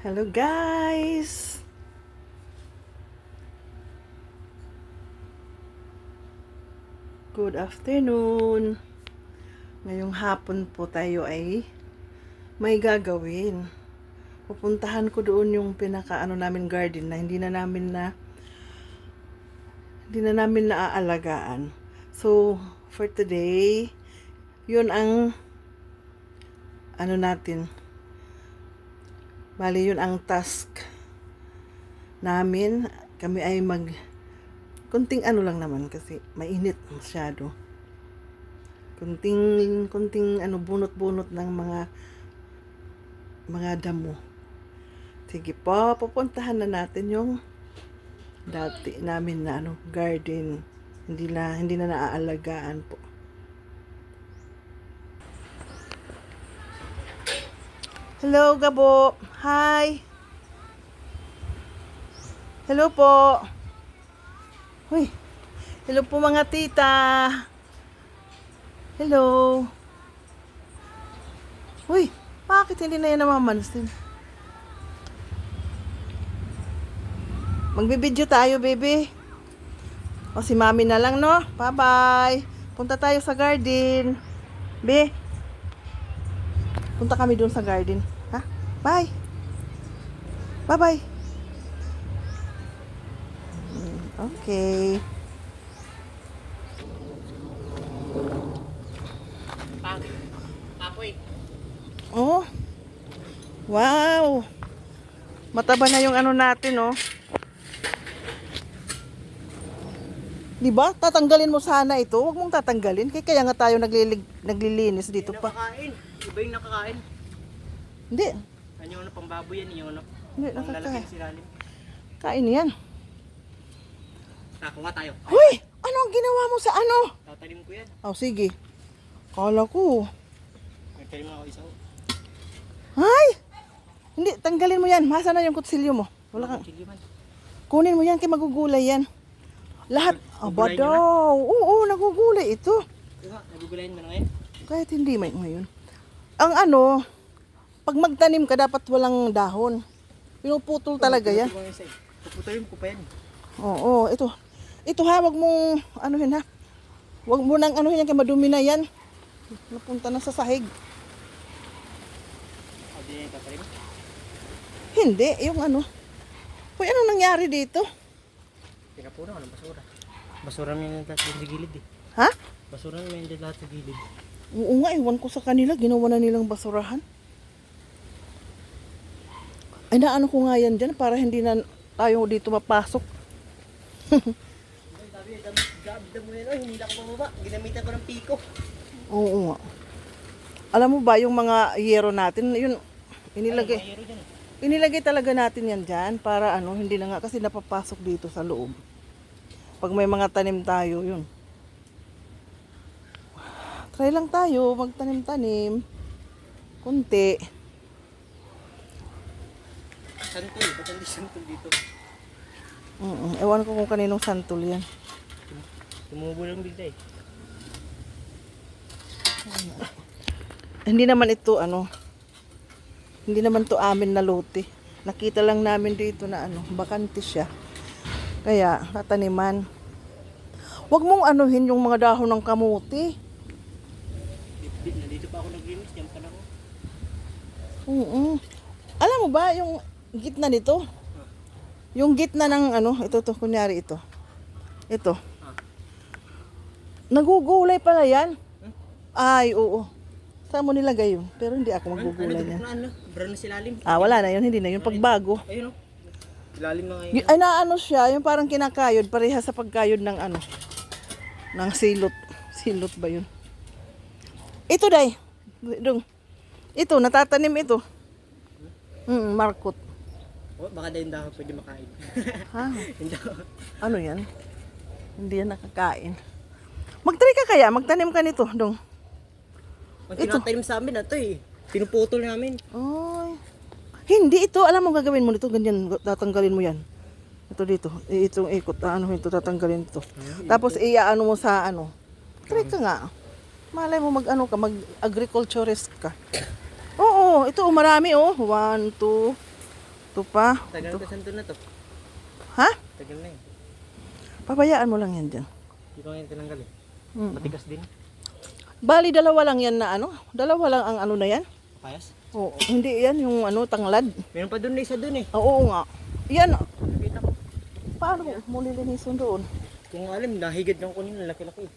Hello guys! Good afternoon! Ngayong hapon po tayo ay may gagawin. Pupuntahan ko doon yung pinaka ano namin garden na hindi na namin na hindi na namin naaalagaan. So, for today, yun ang ano natin, Bali, yun ang task namin. Kami ay mag... Kunting ano lang naman kasi mainit masyado. Kunting, kunting ano, bunot-bunot ng mga mga damo. Sige po, pupuntahan na natin yung dati namin na ano, garden. Hindi na, hindi na naaalagaan po. Hello, Gabo. Hi. Hello po. Uy. Hello po mga tita. Hello. Uy, bakit hindi na yan namamansin? Magbibideo tayo, baby. O si mami na lang, no? Bye-bye. Punta tayo sa garden. Be, Punta kami doon sa garden. Ha? Bye. Bye-bye. Mm, Okay. Apoy. Oh. Wow. Mataba na yung ano natin, oh. Di ba? Tatanggalin mo sana ito. Huwag mong tatanggalin. Kaya kaya nga tayo naglilig, naglilinis dito pa. Nakakain. Iba yung nakakain. Hindi. Ano yung pambaboy yan, yung ano. Hindi, nakakain. Kain yan. Nga tayo. Hoy! Ano ang ginawa mo sa ano? Tatanim ko yan. Oh, sige. Kala ko. Nagtanim ako isa ko. Ay! Hindi, tanggalin mo yan. Masa na yung kutsilyo mo? Wala kang... Kunin mo yan kay magugulay yan. Lahat. Aba daw. Oo, nagugulay ito. Diba? Nagugulayin mo na ngayon. Kahit hindi may ngayon. Ang ano, pag magtanim ka, dapat walang dahon. Pinuputol talaga yan. Puputulin ko pa yan. Oo, ito. Ito ha, wag mong, ano yun ha. Wag mo nang ano yan, kay madumi na yan. Napunta na sa sahig. Hindi, yung ano. Uy, ano nangyari dito? Pinapuno ka ng basura. Basura mo yung lahat sa gilid eh. Ha? Basura mo yung lahat sa gilid. Oo nga, iwan ko sa kanila. Ginawa na nilang basurahan. Ay, naano ko nga yan dyan para hindi na tayo dito mapasok. Sabi, dami, dami, dami. Oh, hindi na ako pababa. Ginamitan ko ng piko. Oo nga. Alam mo ba, yung mga yero natin, yun, inilagay, eh. inilagay talaga natin yan dyan para ano, hindi na nga, kasi napapasok dito sa loob. Pag may mga tanim tayo, yun. Try lang tayo, magtanim-tanim. Kunti. Santol. Ba't hindi santol dito? Mm Ewan ko kung kaninong santol yan. Tumubo lang bigla eh. Hindi naman ito ano. Hindi naman to amin na lote. Nakita lang namin dito na ano, bakante siya. Kaya tataniman. Huwag mong anuhin yung mga dahon ng kamuti. Dito, nandito pa ako naglinis. Diyan pa lang ako. Oo. Alam mo ba yung gitna nito? Yung gitna ng ano, ito to, kunyari ito. Ito. Nagugulay pala yan. Ay, oo. Saan mo nilagay yun? Pero hindi ako magugulay ano, yan. ano, ano, brown na silalim. Ah, wala na yun. Hindi na yun. Pagbago. Ayun o. Silalim na ngayon. Ay, naano siya, yung parang kinakayod, pareha sa pagkayod ng ano, ng silot. Silot ba yun? Ito, day. Dong. Ito, natatanim ito. Hmm, markot. Oh, baka dahil dahon pwede makain. Ha? Hindi ako. Ano yan? Hindi yan nakakain. Mag-try ka kaya, magtanim ka nito, dong. Ang tinatanim sa amin na to eh. Pinuputol namin. Ay. Hindi ito, alam mo gagawin mo nito, ganyan, tatanggalin mo yan. Ito dito, itong ikot, ah, ano ito, tatanggalin ito. Tapos iaano mo sa ano. Try ka nga. Malay mo mag ano ka, mag agriculturist ka. Oo, ito oh, marami oh. One, two, Ito pa. Tagal Ito. ko santo na to. Ha? Tagal na eh. Pabayaan mo lang yan dyan. Hindi ko ngayon tinanggal eh. Mm. Matigas din. Bali, dalawa lang yan na ano? Dalawa lang ang ano na yan? Payas. Oo, hindi yan yung ano, tanglad. Meron pa doon na isa doon eh. Oo nga. Yan, Nakita ko. paano mo lilinisin doon? Kung alam, nahigid ng kunin. Laki-laki eh.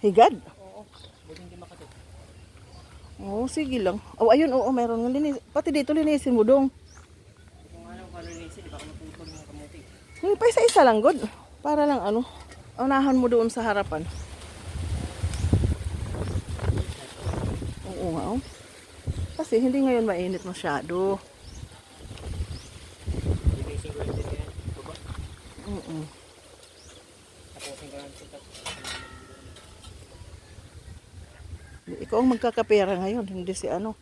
Higad? Oo. Buti hindi makati. Oo, sige lang. Oh, ayun, oo, meron nga linis. Pati dito linisin mo dong. Kung alam kung ano nisi, di ba mapupag ng kamuti. Hindi pa isa-isa lang, God. Para lang ano, unahan mo doon sa harapan. Oo nga, oh. Kasi hindi ngayon mainit masyado. Din. Mm siya. Ikaw ang magkakapera ngayon, hindi si ano.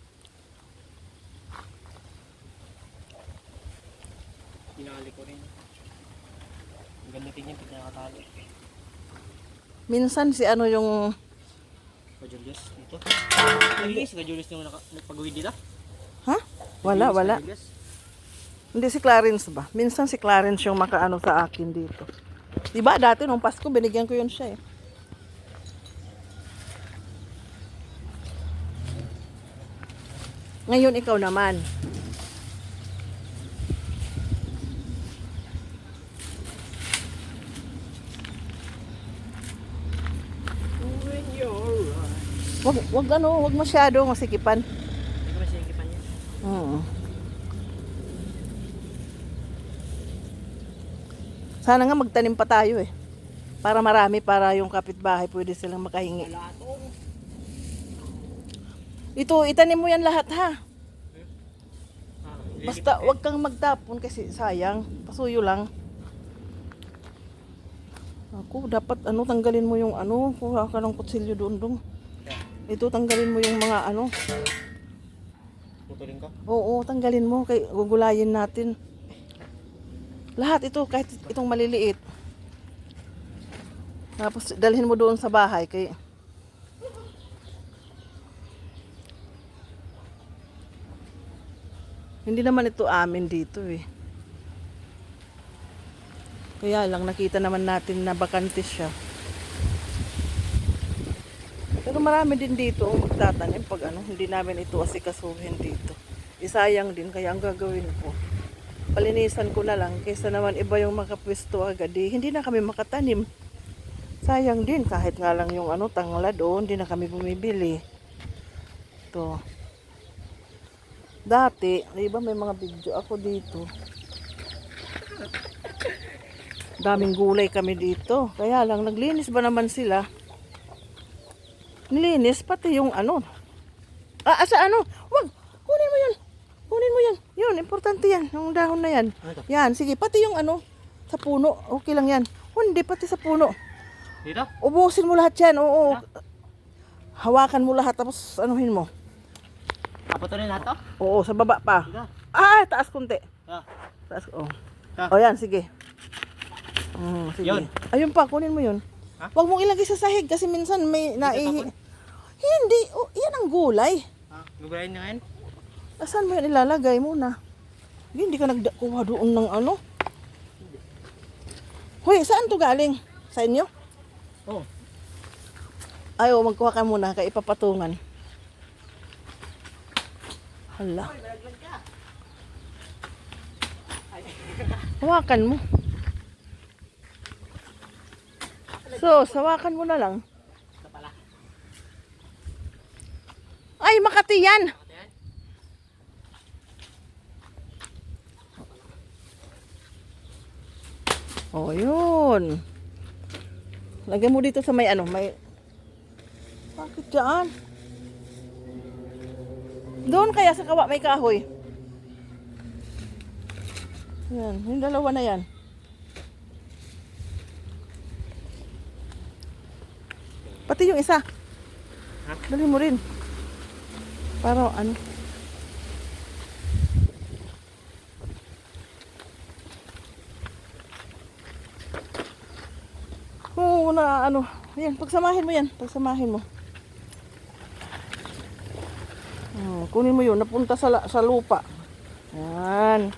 Pinakali ko rin. Gamitin yan pag nakatali. Minsan si ano yung, O Julius, dito. Naglinis ka Julius nung naka- nagpag-uwi dito? ha? Wala, wala. Hindi si Clarence ba? Minsan si Clarence yung makaano sa akin dito. Diba dati nung Pasko, binigyan ko yun siya eh. Ngayon ikaw naman. Wag, wag ano, wag masyado masikipan. Hindi ko na siya ikipan yan. Oo. Sana nga magtanim pa tayo eh. Para marami, para yung kapitbahay pwede silang makahingi. Ito, itanim mo yan lahat ha. Ah, Basta wag kang magtapon kasi sayang. Pasuyo lang. Ako, dapat ano, tanggalin mo yung ano, kuha ka ng kutsilyo doon dong. Ito, tanggalin mo yung mga ano. Putulin ko. Oo, tanggalin mo. Kay, gugulayin natin. Lahat ito, kahit itong maliliit. Tapos, dalhin mo doon sa bahay. Kay, hindi naman ito amin dito eh. Kaya lang, nakita naman natin na bakante siya. Pero marami din dito ang magtatanim pag ano, hindi namin ito asikasuhin dito. Isayang din, kaya ang gagawin ko, palinisan ko na lang, kaysa naman iba yung makapwesto agad, eh, hindi na kami makatanim. Sayang din, kahit nga lang yung ano, tanglad, oh, hindi na kami bumibili. Ito. Dati, di ba may mga video ako dito. Daming gulay kami dito. Kaya lang, naglinis ba naman sila? Nilinis, pati yung ano. Ah, asa ano? Wag, kunin mo yun. Kunin mo yan. Yun, importante yan. Yung dahon na yan. Yan, sige, pati yung ano, sa puno. Okay lang yan. Hindi, pati sa puno. Dito? Ubusin mo lahat yan, oo. Hawakan mo lahat, tapos anuhin mo. Kaputulin lahat to? Oo, sa baba pa. Dito. Ah, taas kunti. Ah. Taas, oh. Ah. O yan, sige. Mm, sige. Yun. Ayun pa, kunin mo yun. Ha? Huwag mong ilagay sa sahig kasi minsan may naihi. Hindi, oh, yan ang gulay. Ah, gugulayin niya ngayon? Asan mo yan ilalagay muna? Hindi ka nagkuha doon ng ano? Hoy, saan to galing? Sa inyo? Oo. Oh, magkuha ka muna kay ipapatungan. Hala. Hawakan mo. So, sawakan mo na lang. Ay, Makati yan! Ayan. Oh, yun. Lagyan mo dito sa may ano, may... Bakit dyan? Doon kaya sa kawa may kahoy. Yan, yung dalawa na yan. Pati yung isa. Ha? Dali mo rin. Para ano. Oo, na ano. Yan, pagsamahin mo yan. Pagsamahin mo. Oh, kunin mo yun. Napunta sa, sa lupa. Yan.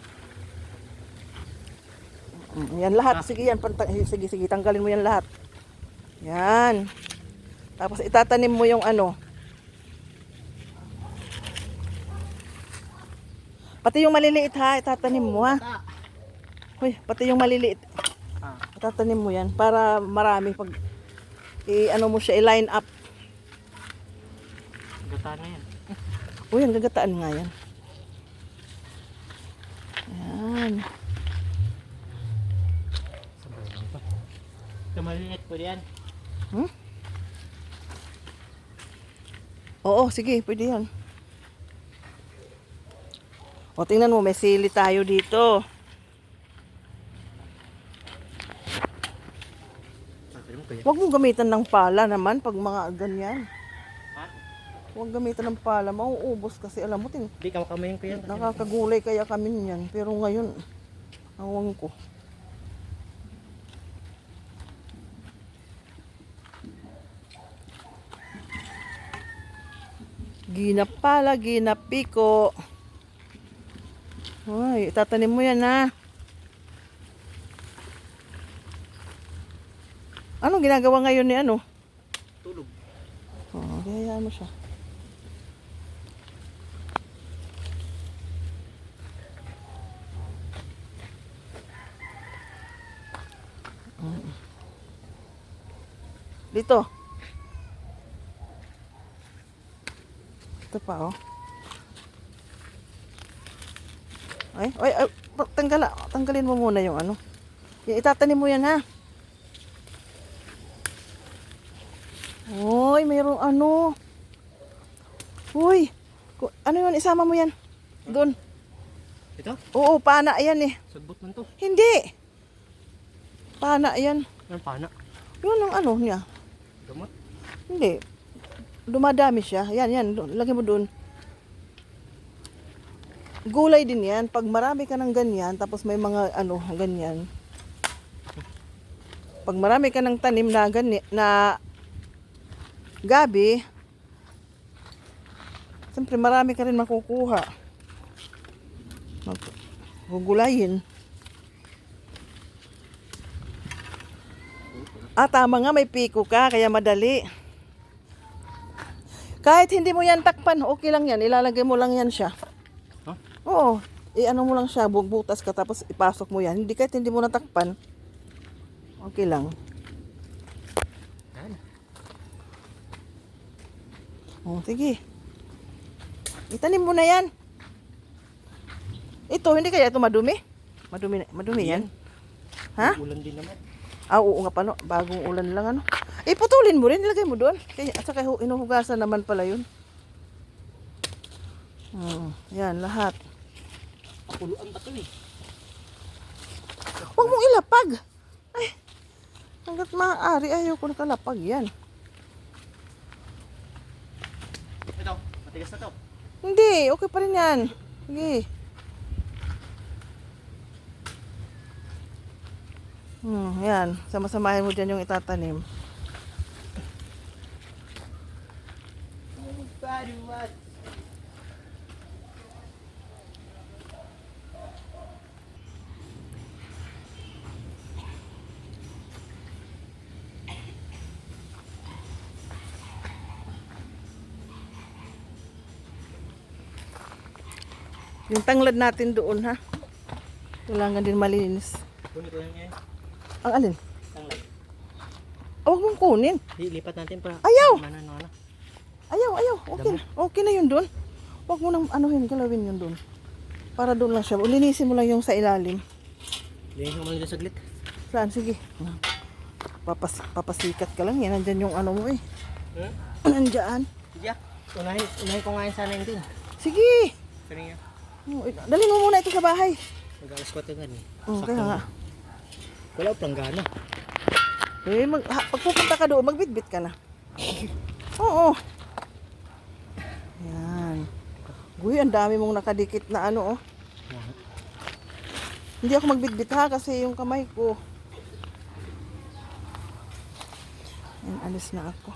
Mm, yan lahat. Sige yan. Sige, sige. Tanggalin mo yan lahat. Yan. Tapos itatanim mo yung ano. Pati yung maliliit ha. Itatanim mo ha. Hoy, pati yung maliliit. Itatanim mo yan. Para marami pag i-ano mo siya, i-line up. Gata na yan. Uy, ang gagataan nga yan. Yan. Sabay lang pa. Kamaliit po yan. Hmm? Oo, sige, pwede yan. O, tingnan mo, may sili tayo dito. Mo. Huwag mong gamitan ng pala naman pag mga ganyan. Ha? Huwag gamitan ng pala, mauubos kasi alam mo, tin Hindi ka makamayin ko yan. kasi- nakakagulay kaya kami niyan. Pero ngayon, awang ko. Ginap pala, ginap piko. Ay, itatanim mo yan ha. Anong ginagawa ngayon ni ano? Tulog. Oh, hayaan mo siya. Mm. Dito. Ito pa, oh. Ay, ay, ay, tanggala, tanggalin mo muna yung ano. Itatanim mo yan, ha? Uy, mayroong ano. Uy, ano yun? Isama mo yan. Doon. Ito? Oo, pana yan eh. Sagbot man to. Hindi. Pana yan. Ano pana? Yun ang ano niya. Gamot? Hindi. Dumadami siya. Yan, yan. Lagay mo doon. Gulay din yan. Pag marami ka ng ganyan, tapos may mga ano, ganyan. Pag marami ka ng tanim na, gani, na gabi, siyempre marami ka rin makukuha. Gugulayin. Ah, tama nga, may piko ka, kaya madali. Kahit hindi mo yan takpan, okay lang yan. Ilalagay mo lang yan siya. Huh? Oo. I-ano mo lang siya, bugbutas ka, tapos ipasok mo yan. Hindi kahit hindi mo natakpan, okay lang. Yan. Oh, sige. Itanim mo na yan. Ito, hindi kaya ito madumi? Madumi, madumi yan. Ha? Ulan din naman. Ah, oo nga pala. Bagong ulan lang ano. Eh, putulin mo rin. Ilagay mo doon. Kaya, at saka hu- inuhugasan naman pala yun. Hmm, yan, lahat. Puluan pa to eh. Huwag mong ilapag. Ay, hanggat maaari, ayaw ko nakalapag yan. Ito, matigas na to. Hindi, okay pa rin yan. Sige. Hmm, yan. Sama-samahin mo dyan yung itatanim. Yung tanglad natin doon, ha? Kailangan din malinis. Kunin ko yan. Ang alin? Tanglad. Huwag mong kunin. Lipat natin para. Ayaw! Ano, ano. Ayaw, ayaw. Okay, okay na yun doon. Huwag mo nang anuhin, galawin yun doon. Para doon lang siya. Linisin mo lang yung sa ilalim. Linisin mo lang dito saglit. Saan? Sige. Papas, papasikat ka lang yan. Nandyan yung ano mo eh. Hmm? Nandyan. Sige ah. Unahin, unahin ko nga yun sana yun din. Sige. Kanina. Dali mo muna ito sa bahay. Mag-alas ko ito nga eh. Oh, kaya nga. Wala ko planggana. Eh, mag, ha, pag pupunta ka doon, magbitbit ka na. Oo. Yan. Guy, ang dami mong nakadikit na ano, oh. Hindi ako magbitbit ha, kasi yung kamay ko. Yan, alis na ako.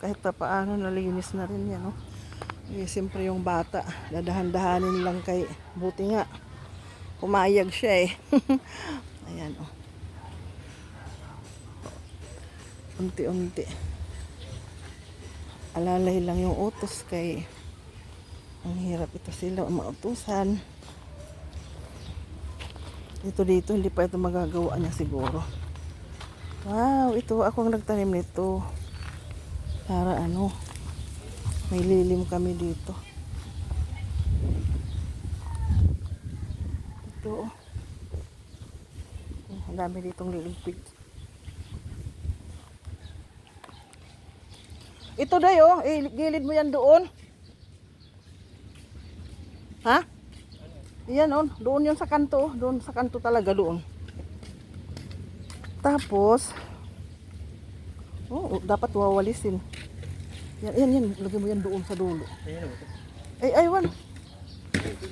Kahit pa paano, nalinis na rin yan, oh. Eh, siyempre yung bata, dadahan-dahanin lang kay, buti nga, pumayag siya eh. Ayan, oh. Unti-unti. Alalay lang yung utos kay ang hirap ito sila mautusan. Dito dito, hindi pa ito magagawa niya siguro. Wow, ito ako ang nagtanim nito. Para ano, may lilim kami dito. Ito. oh. Ang dami ditong liligpit. Ito day oh, eh, gilid mo yan doon. Ha? Yan oh, doon yun sa kanto, oh. doon sa kanto talaga doon. Tapos, oh, dapat wawalisin. Yan, yan, yan, lagyan mo yan doon sa dulo. Ayun o. Ay, aywan.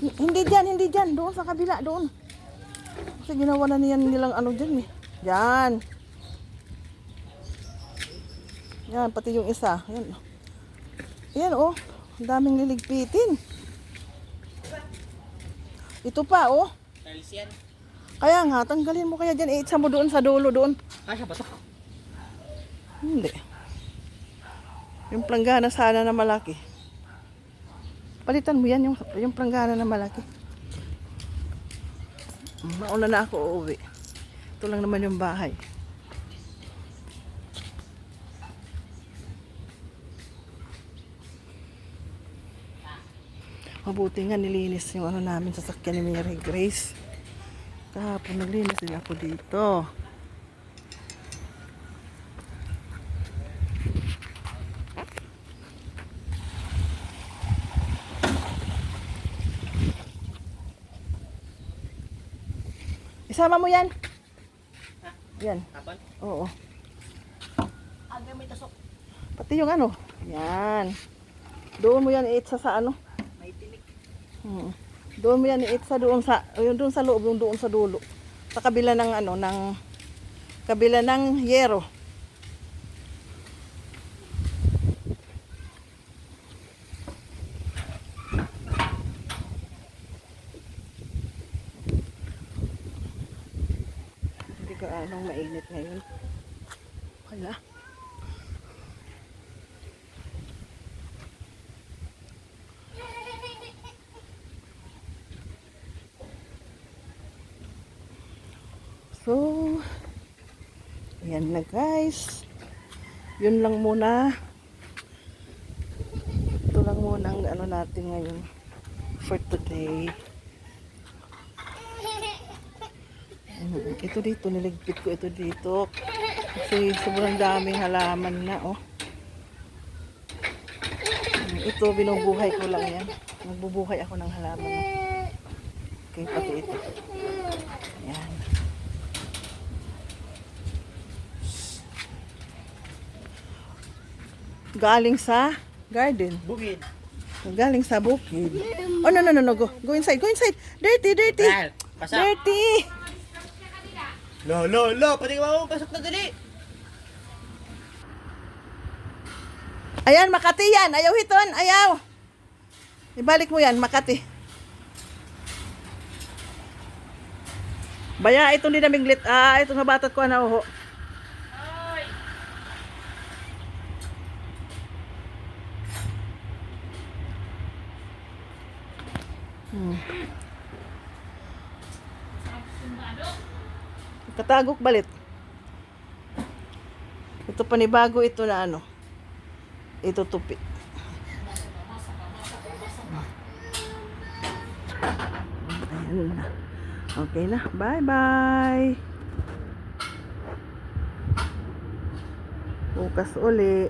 H- Hindi dyan, hindi dyan. Doon sa kabila, doon. Kasi ginawa na niyan nilang ano dyan eh. Yan. Yan, pati yung isa. Yan. Yan oh. Ang daming liligpitin. Ito pa oh. Tiles yan. Kaya nga, tanggalin mo kaya dyan. Iitsa mo doon sa dulo doon. Kasha ba to? Hindi. Yung planggana sana na malaki. Palitan mo yan yung, yung planggana na malaki. Mauna na ako uuwi. Ito lang naman yung bahay. Mabuti nga nilinis yung ano namin sa sakyan ni Mary Grace. Kahapon naglinis din ako dito. Isama mo yan. Yan. Kapan? Oo. Aga may tasok. Pati yung ano. Yan. Doon mo yan iitsa sa ano. May tinik. Hmm. Doon mo yan iitsa doon sa yung doon sa loob, yung doon sa dulo. Sa kabila ng ano ng kabila ng yero. Hindi ko anong mainit ngayon. Wala. So, yan na guys. Yun lang muna. Ito lang muna ang ano natin ngayon for today. Mm, Ito dito, niligpit ko ito dito. Kasi sobrang daming halaman na, oh. Ito, binubuhay ko lang yan. Nagbubuhay ako ng halaman. Oh. Okay, pati ito. Yan. Galing sa garden. Bukid. Galing sa bukid. Oh, no, no, no, no. Go, go inside. Go inside. Dirty, dirty. Dirty. Lo, lo, lo. Pwede ka mo pasok na dali. Ayan, Makati yan. Ayaw hiton. Ayaw. Ibalik mo yan, Makati. Baya, itong dinamiglit. Ah, itong nabatat ko na uho. Hmm. Katagok balit. Ito panibago ito na ano. Ito tupi. Ayan na. Okay na. Bye-bye. Bukas uli.